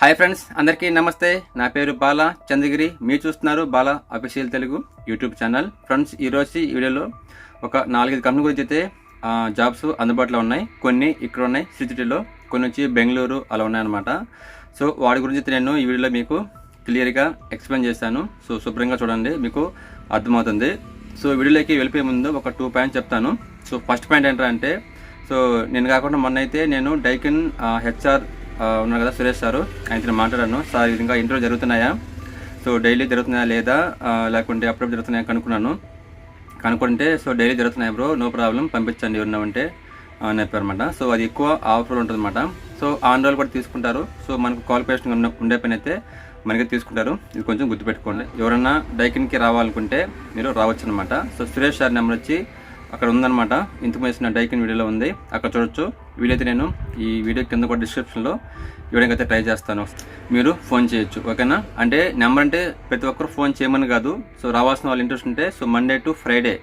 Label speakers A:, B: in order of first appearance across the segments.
A: Hi friends అందరికీ నమస్తే. నా పేరు బాల చంద్రగిరి. మీరు చూస్తున్నారు Bala official Telugu YouTube channel. Friends ఈరోజు ఈ వీడియోలో ఒక నాలుగైదు కంపెనీ గురించి అయితే జాబ్స్ అందుబాటులో ఉన్నాయి. కొన్ని ఇక్కడ ఉన్నాయి సిటీలో. కొన్ని వచ్చి బెంగళూరు అలా ఉన్నాయన్నమాట. సో వాటి గురించి అయితే నేను ఈ వీడియోలో మీకు క్లియర్గా ఎక్స్ప్లెయిన్ చేశాను సో శుభ్రంగా చూడండి మీకు అర్థమవుతుంది. సో వీడియోలోకి వెళ్ళిపోయే ముందు ఒక టూ పాయింట్స్ చెప్తాను. సో ఫస్ట్ పాయింట్ ఏంటంటే సో నేను కాకుండా మొన్న అయితే నేను డైకిన్ హెచ్ఆర్ ఉన్నారు కదా సురేష్ సారు. ఆయనతో మాట్లాడాను. సార్ ఇది ఇంకా ఇంటర్వ్యూ జరుగుతున్నాయా? సో డైలీ జరుగుతున్నాయా లేదా? లేకుంటే అప్పుడప్పుడు జరుగుతున్నాయా కనుక్కున్నాను. కనుక్కుంటే సో డైలీ జరుగుతున్నాయి బ్రో? No problem. పంపించండి ఉన్నామంటే అని చెప్పారన్నమాట. సో అది ఎక్కువ ఆఫర్ ఉంటుందన్నమాట. సో ఆన్ రోల్ కూడా తీసుకుంటారు. సో మనకు క్వాలిఫికేషన్ ఉన్న ఉండే పని అయితే మనకి తీసుకుంటారు. ఇది కొంచెం గుర్తుపెట్టుకోండి. ఎవరన్నా డైకిన్కి రావాలనుకుంటే మీరు రావచ్చు అనమాట సో సురేష్ సార్ నెంబర్ వచ్చి అక్కడ ఉందన్నమాట. ఇంతకు వేసిన డైకిన్ వీడియోలో ఉంది. అక్కడ చూడొచ్చు. వీలైతే నేను ఈ వీడియో కింద కూడా డిస్క్రిప్షన్లో ఇవ్వడానికి అయితే ట్రై చేస్తాను. మీరు ఫోన్ చేయొచ్చు. ఓకేనా? అంటే నెంబర్ అంటే ప్రతి ఒక్కరు ఫోన్ చేయమని కాదు. సో రావాల్సిన వాళ్ళు ఇంట్రెస్ట్ ఉంటే so Monday to Friday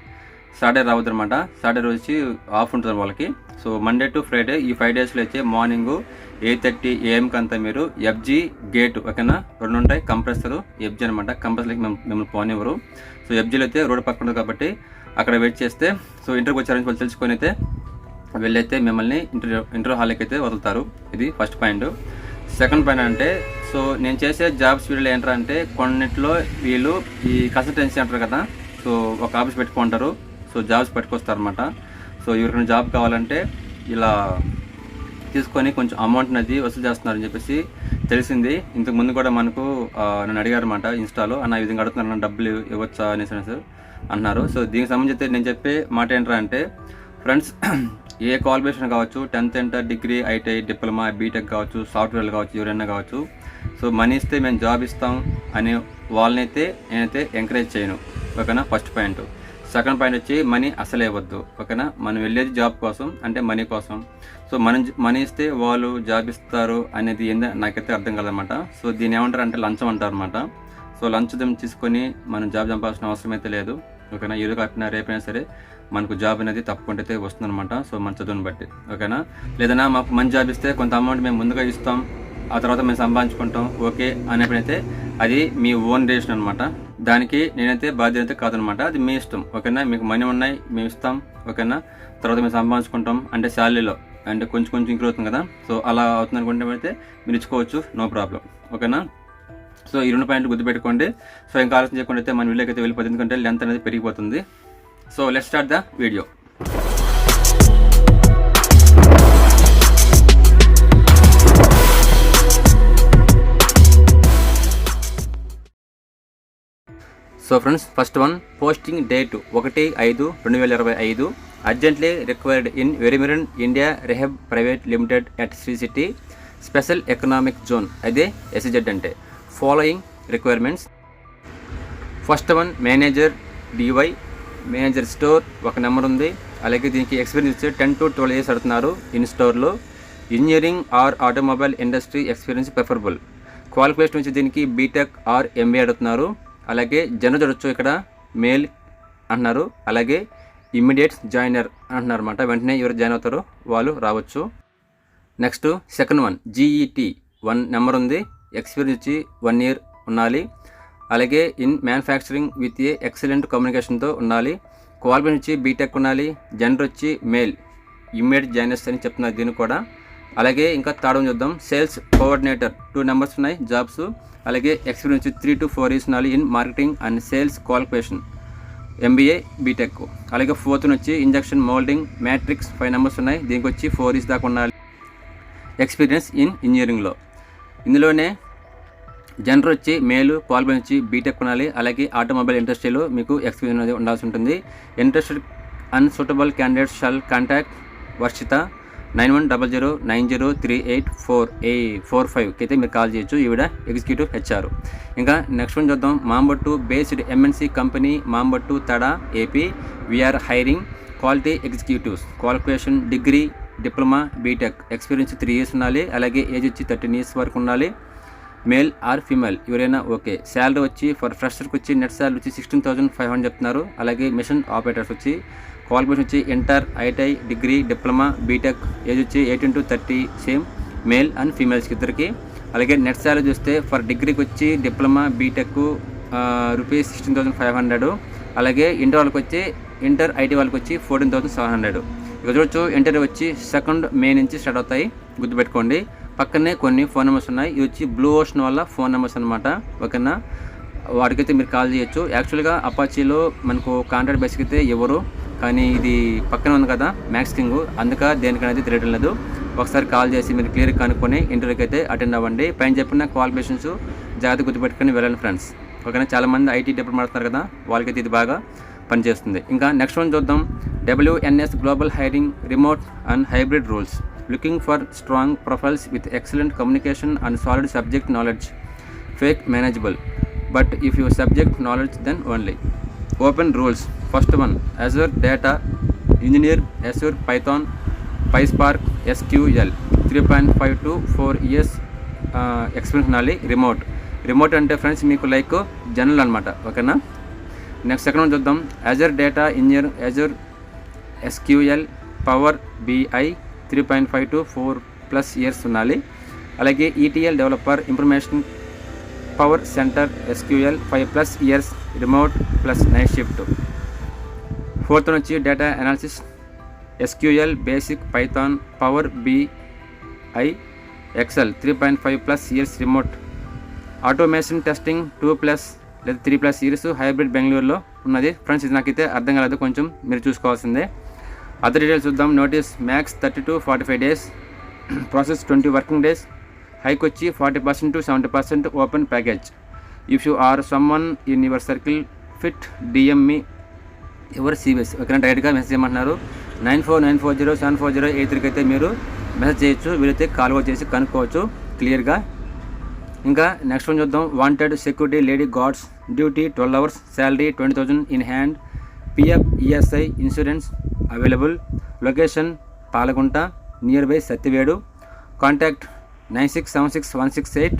A: Saturday రావద్దు అనమాట సాటర్డే రోజు వచ్చి ఆఫ్ ఉంటుంది వాళ్ళకి. సో మండే టు ఫ్రైడే ఈ ఫైవ్ డేస్లో అయితే మార్నింగ్ ఎయిట్ థర్టీ ఏఎంకి అంతా మీరు ఎఫ్జీ గేట్ ఓకేనా? రెండు ఉంటాయి. కంప్రెసర్ ఎఫ్జీ అనమాట కంప్రెసర్కి మేము మిమ్మల్ని పోనివ్వరు సో ఎఫ్జీలో అయితే రోడ్డు పక్కన ఉంది కాబట్టి అక్కడ వెయిట్ చేస్తే సో ఇంటర్కి వచ్చారని వాళ్ళు తెలుసుకొని అయితే వెళ్ళైతే మిమ్మల్ని ఇంటర్ ఇంటర్ హాల్కి అయితే వదులుతారు. ఇది ఫస్ట్ పాయింట్ సెకండ్ పాయింట్ అంటే సో నేను చేసే జాబ్స్ వీడియోలు ఏంటంటే కొన్నిట్లో వీళ్ళు ఈ కన్సల్టెన్సీ అంటారు కదా సో ఒక ఆఫీస్ పెట్టుకుంటారు సో జాబ్స్ పెట్టుకొస్తారు అనమాట సో ఎవరికైనా జాబ్ కావాలంటే ఇలా తీసుకొని కొంచెం అమౌంట్ అనేది వసూలు చేస్తున్నారని చెప్పేసి తెలిసింది. ఇంతకు ముందు కూడా మనకు నన్ను అడిగారు అనమాట ఇన్స్టాలో అన్న ఈ విధంగా అడుగుతున్నారు డబ్బులు ఇవ్వచ్చా? అనేసి సార్ అన్నారు. సో దీనికి సంబంధించి నేను చెప్పే మాట ఏంట్రా అంటే ఫ్రెండ్స్ ఏ క్వాలిఫికేషన్ కావచ్చు tenth inter degree ITI diploma BTech కావచ్చు సాఫ్ట్వేర్ కావచ్చు ఎవరైనా కావచ్చు సో మనీ ఇస్తే మేము జాబ్ ఇస్తాం అనే వాళ్ళనైతే నేనైతే ఎంకరేజ్ చేయను. ఓకేనా? ఫస్ట్ పాయింట్ సెకండ్ పాయింట్ వచ్చి మనీ అసలే ఇవ్వద్దు ఓకేనా? మనం వెళ్ళేది జాబ్ కోసం అంటే మనీ కోసం. సో మనం మనీ ఇస్తే వాళ్ళు జాబ్ ఇస్తారు అనేది ఏందో నాకైతే అర్థం కదనమాట. సో దీని ఏమంటారు అంటే లంచం అంటారు అనమాట సో లంచ్ తీసుకొని మనం జాబ్ చంపాల్సిన అవసరం అయితే లేదు ఓకేనా? ఈరోజు కాకపోయినా రేపైనా సరే మనకు జాబ్ అనేది తప్పకుండా అయితే వస్తుందన్నమాట. సో మన చదువుని బట్టి ఓకేనా? లేదన్నా మాకు మంచి జాబ్ ఇస్తే కొంత అమౌంట్ మేము ముందుగా ఇస్తాం ఆ తర్వాత మేము సంపాదించుకుంటాం ఓకే అనేప్పుడైతే అది మీ ఓన్ డెసిషన్ అనమాట దానికి నేనైతే బాధ్యత కాదనమాట. అది మీ ఇష్టం. ఓకేనా? మీకు మనీ ఉన్నాయి మేము ఇస్తాం. ఓకేనా? తర్వాత మేము సంపాదించుకుంటాం. అంటే శాలరీలో. అంటే కొంచెం కొంచెం ఇంక్రూజ్ అవుతుంది కదా? సో అలా అవుతుంది అనుకుంటే అయితే మీరు ఇచ్చుకోవచ్చు. No problem. ఓకేనా? సో ఈ రెండు పాయింట్లు గుర్తుపెట్టుకోండి. సో ఇంకా ఆలోచన చేయకుండా అయితే మన వీళ్ళకి అయితే వెళ్ళిపోతుంది. ఎందుకంటే లెంత్ అనేది పెరిగిపోతుంది. So let start the video. So friends first one posting date ఒకటి ఐదు రెండు వేల ఇరవై ఐదు. అర్జెంట్లీ రిక్వైర్డ్ ఇన్ వెరిమిరన్ India రెహబ్ private limited at Sri City special economic zone అదే ఎస్జెడ్ అంటే. Following requirements first one manager DY manager store ఒక నెంబర్ ఉంది. అలాగే దీనికి ఎక్స్పీరియన్స్ వచ్చి టెన్ టు ట్వెల్వ్ ఇయర్స్ అడుగుతున్నారు ఇన్ స్టోర్లో engineering or automobile industry experience preferable qualification వచ్చి దీనికి బీటెక్ ఆర్ ఎంబీఏ అడుగుతున్నారు. అలాగే జనరల్ చూడొచ్చు ఇక్కడ మేల్ అంటున్నారు. అలాగే ఇమ్మీడియట్ జాయినర్ అంటున్నారు అనమాట వెంటనే ఎవరు జాయిన్ అవుతారో వాళ్ళు రావచ్చు. Next second one GET one number ఉంది. ఎక్స్పీరియన్స్ వచ్చి వన్ ఇయర్ ఉండాలి. అలాగే in manufacturing with a excellent కమ్యూనికేషన్తో ఉండాలి. క్వాలిఫికేషన్ వచ్చి బీటెక్ ఉండాలి. జెండర్ వచ్చి మేల్. ఇమ్మీడియట్ జాయినర్స్ అని చెప్తున్నారు దీనికి కూడా. అలాగే ఇంకా థర్డ్ వన్ చూద్దాం. సేల్స్ కోఆర్డినేటర్ టూ నెంబర్స్ ఉన్నాయి జాబ్స్ అలాగే experience three to four years ఉండాలి in marketing and sales qualification MBA BTech అలాగే ఫోర్త్ వచ్చి injection moulding matrix five numbers ఉన్నాయి. దీనికి వచ్చి ఫోర్ ఇయర్స్ దాకా ఉండాలి. ఎక్స్పీరియన్స్ ఇన్ ఇంజనీరింగ్లో ఇందులోనే జనరల్ వచ్చి మేలు క్వాలిఫై వచ్చి బీటెక్ ఉండాలి. అలాగే ఆటోమొబైల్ ఇండస్ట్రీలో మీకు ఎక్స్పీరియన్స్ అనేది ఉండాల్సి ఉంటుంది. Interested unsuitable candidates shall contact Varshitha nine one double zero nine zero three eight four a four ఫైవ్కి అయితే మీరు కాల్ చేయొచ్చు. ఈవిడ ఎగ్జిక్యూటివ్ హెచ్ఆర్. ఇంకా నెక్స్ట్ వన్ చూద్దాం. Mambattu based MNC company Mambattu Tada AP we are hiring quality executives qualification degree diploma BTech experience three years ఉండాలి అలాగే age వచ్చి థర్టీన్ ఇయర్స్ వరకు ఉండాలి. మేల్ ఆర్ ఫీమేల్ ఎవరైనా ఓకే. శాలరీ వచ్చి for ఫ్రెషర్కి వచ్చి నెట్ శాలరీ వచ్చి సిక్స్టీన్ థౌసండ్ ఫైవ్ హండ్రెడ్ చెప్తున్నారు. అలాగే మిషన్ ఆపరేటర్స్ వచ్చి క్వాలిఫికేషన్ వచ్చి inter ITI degree diploma BTech. Age వచ్చి eighteen to thirty same. Male and ఫీమేల్స్కి ఇద్దరికి. అలాగే నెట్ శాలరీ చూస్తే ఫర్ డిగ్రీకి వచ్చి diploma BTech rupees sixteen thousand five hundred. అలాగే ఇంటర్ వాళ్ళకి వచ్చి ఇంటర్ ఐటీ వాళ్ళకి వచ్చి ఫోర్టీన్ థౌసండ్ సెవెన్ హండ్రెడ్. ఇక చూడొచ్చు ఇంటర్ వచ్చి సెకండ్ మే నుంచి స్టార్ట్ అవుతాయి. గుర్తుపెట్టుకోండి. పక్కనే కొన్ని ఫోన్ నెంబర్స్ ఉన్నాయి. ఇది వచ్చి బ్లూ ఓషన్ వల్ల ఫోన్ నెంబర్స్ అనమాట ఓకేనా? వాటికైతే మీరు కాల్ చేయొచ్చు. యాక్చువల్గా అపాచీలో మనకు కాంట్రాక్ట్ బేసిక్ అయితే ఎవరు కానీ ఇది పక్కన ఉంది కదా మ్యాక్స్ కింగ్ అందుక దేనికనైతే తెలియడం లేదు. ఒకసారి కాల్ చేసి మీరు క్లియర్ కనుక్కొని ఇంటర్వ్యూకి అయితే అటెండ్ అవ్వండి. పైన చెప్పిన క్వాలిఫికేషన్స్ జాగ్రత్త గుర్తుపెట్టుకొని వెళ్ళండి ఫ్రెండ్స్. ఓకేనా? చాలామంది ఐటీ డిప్లొమా మాడుతున్నారు కదా వాళ్ళకైతే ఇది బాగా పనిచేస్తుంది. ఇంకా నెక్స్ట్ వన్ చూద్దాం. WNS global hiring remote and hybrid roles looking for strong profiles with excellent communication and solid subject knowledge fake manageable but if you subject knowledge then only open roles first one. Azure data engineer Azure Python PySpark SQL three point five to four years experience ఉండాలి remote remote అంటే friends మీకు like general అనమాట ఓకేనా next second one చూద్దాం. Azure data engineer Azure SQL power BI three point five to four plus years ఉండాలి. అలాగే ETL developer information power centre SQL five plus years remote plus night shift fourth వచ్చి data analysis SQL basic Python power BI Excel three point five plus years remote. Automation testing two plus లేదా three plus years hybrid బెంగళూరులో ఉన్నది. Friends ఇది నాకైతే అర్థం కాలేదు కొంచెం మీరు చూసుకోవాల్సిందే. అదర్ డీటెయిల్స్ చూద్దాం. Notice max thirty to forty five days process twenty working days hike వచ్చి forty percent to seventy percent open package if you are someone in your circle fit DME ఎవరు సిబిఎస్ ఓకేనా? డైరెక్ట్గా message చేయమంటున్నారు. Nine four nine four zero seven four zero eight త్రీకి అయితే మీరు message చేయొచ్చు. వీలైతే కాల్ కూడా చేసి కనుక్కోవచ్చు క్లియర్గా. ఇంకా నెక్స్ట్ వన్ చూద్దాం. Wanted security lady guards duty twelve hours salary twenty thousand in hand PF ESI insurance available location Palagunta nearby Satyavedu contact nine six seven six one six eight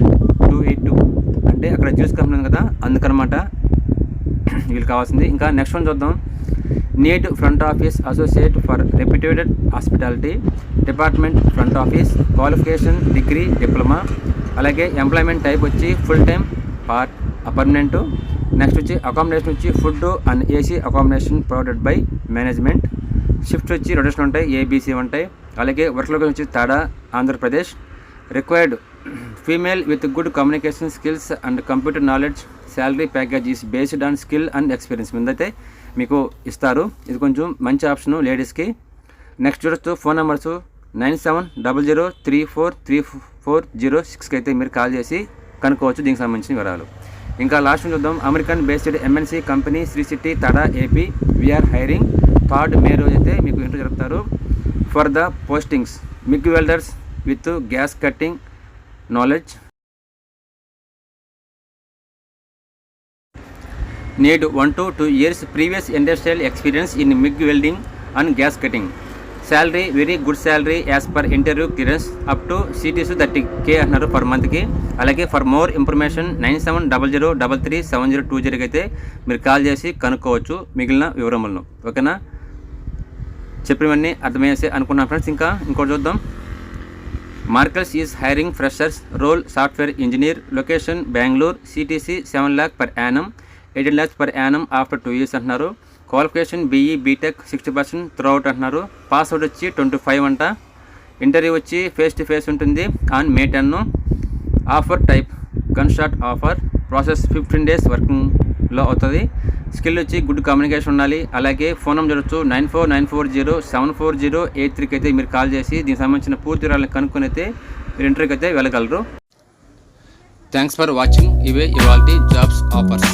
A: two eight two అంటే అక్కడ juice company ఉంది కదా అందుకనమాట వీళ్ళు కావాల్సింది. ఇంకా next one చూద్దాం. Need front office associate for reputed hospitality department front office qualification degree diploma అలాగే employment type వచ్చి full time part permanent. Next వచ్చి అకామిడేషన్ వచ్చి food and AC accommodation provided by management. Shift వచ్చి rotation ఉంటాయి ABC ఉంటాయి. అలాగే work location వచ్చి Tada Andhra Pradesh. Required female with good communication skills and computer knowledge. Salary package is based on skill and experience. ముందైతే మీకు ఇస్తారు. ఇది కొంచెం మంచి ఆప్షను లేడీస్కి. నెక్స్ట్ చూడొచ్చు phone numbers nine seven double zero three four three four zero సిక్స్కి అయితే మీరు కాల్ చేసి కనుక్కోవచ్చు దీనికి సంబంధించిన వివరాలు. ఇంకా లాస్ట్ చూద్దాం. American based MNC company Sri City Tada AP we are hiring. Third May రోజు అయితే మీకు ఇంటర్వ్యూ జరుపుతారు. For the postings. MIG welders with gas cutting knowledge. Need one to two years previous industrial experience in MIG welding and gas cutting. Salary very good salary as per interview clearance up to CTC thirty K అంటున్నారు per మంత్కి అలాగే for more information nine seven double zero double three seven zero two జీరోకి అయితే మీరు call చేసి కనుక్కోవచ్చు మిగిలిన వివరములను. ఓకేనా చెప్పినవన్నీ అర్థమయ్యేసి అనుకున్నాను ఫ్రెండ్స్ ఇంకా ఇంకోటి చూద్దాం. మార్కల్స్ is hiring freshers role software engineer location Bengaluru CTC seven lakh per annum eighteen lakhs per annum after two years అంటున్నారు. Qualification BE BTech sixty percent throughout అంటున్నారు. పాస్అవుట్ వచ్చి ట్వంటీ ఫైవ్ అంట. ఇంటర్వ్యూ వచ్చి face to face ఉంటుంది. On May ten offer type gunshot offer process fifteen days వర్కింగ్లో అవుతుంది. Skill వచ్చి good communication ఉండాలి. అలాగే ఫోన్ నెంబర్ చూడొచ్చు. Nine four nine four zero seven four zero eight త్రీకి అయితే మీరు కాల్ చేసి దీనికి సంబంధించిన పూర్తి వివరాలను కనుక్కొని అయితే మీరు ఇంటర్వ్యూకి అయితే వెళ్ళగలరు. థ్యాంక్స్ ఫర్ వాచింగ్ ఇవే ఇవాల్టి జాబ్స్ ఆఫర్స్